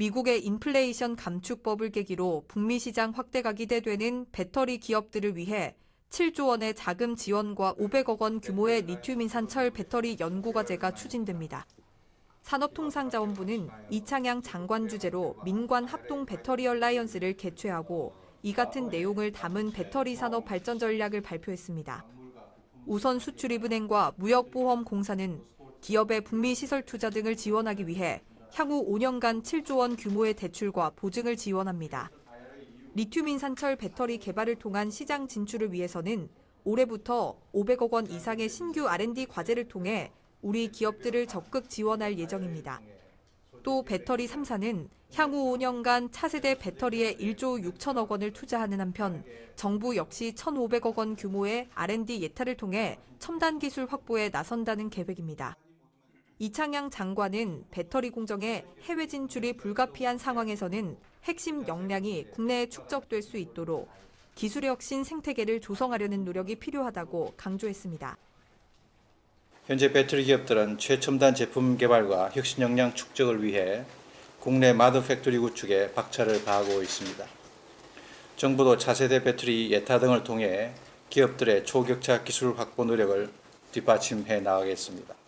미국의 인플레이션 감축법을 계기로 북미 시장 확대가 기대되는 배터리 기업들을 위해 7조 원의 자금 지원과 500억 원 규모의 리튬 인산철 배터리 연구 과제가 추진됩니다. 산업통상자원부는 이창양 장관 주재로 민관 합동 배터리 얼라이언스를 개최하고 이 같은 내용을 담은 배터리 산업 발전 전략을 발표했습니다. 우선 수출입은행과 무역보험공사는 기업의 북미 시설 투자 등을 지원하기 위해 향후 5년간 7조 원 규모의 대출과 보증을 지원합니다. 리튬 인산철 배터리 개발을 통한 시장 진출을 위해서는 올해부터 500억 원 이상의 신규 R&D 과제를 통해 우리 기업들을 적극 지원할 예정입니다. 또 배터리 3사는 향후 5년간 차세대 배터리에 1조 6천억 원을 투자하는 한편 정부 역시 1,500억 원 규모의 R&D 예타를 통해 첨단 기술 확보에 나선다는 계획입니다. 이창양 장관은 배터리 공정의 해외 진출이 불가피한 상황에서는 핵심 역량이 국내에 축적될 수 있도록 기술의 혁신 생태계를 조성하려는 노력이 필요하다고 강조했습니다. 현재 배터리 기업들은 최첨단 제품 개발과 혁신 역량 축적을 위해 국내 마드 팩토리 구축에 박차를 가하고 있습니다. 정부도 차세대 배터리 예타 등을 통해 기업들의 초격차 기술 확보 노력을 뒷받침해 나가겠습니다.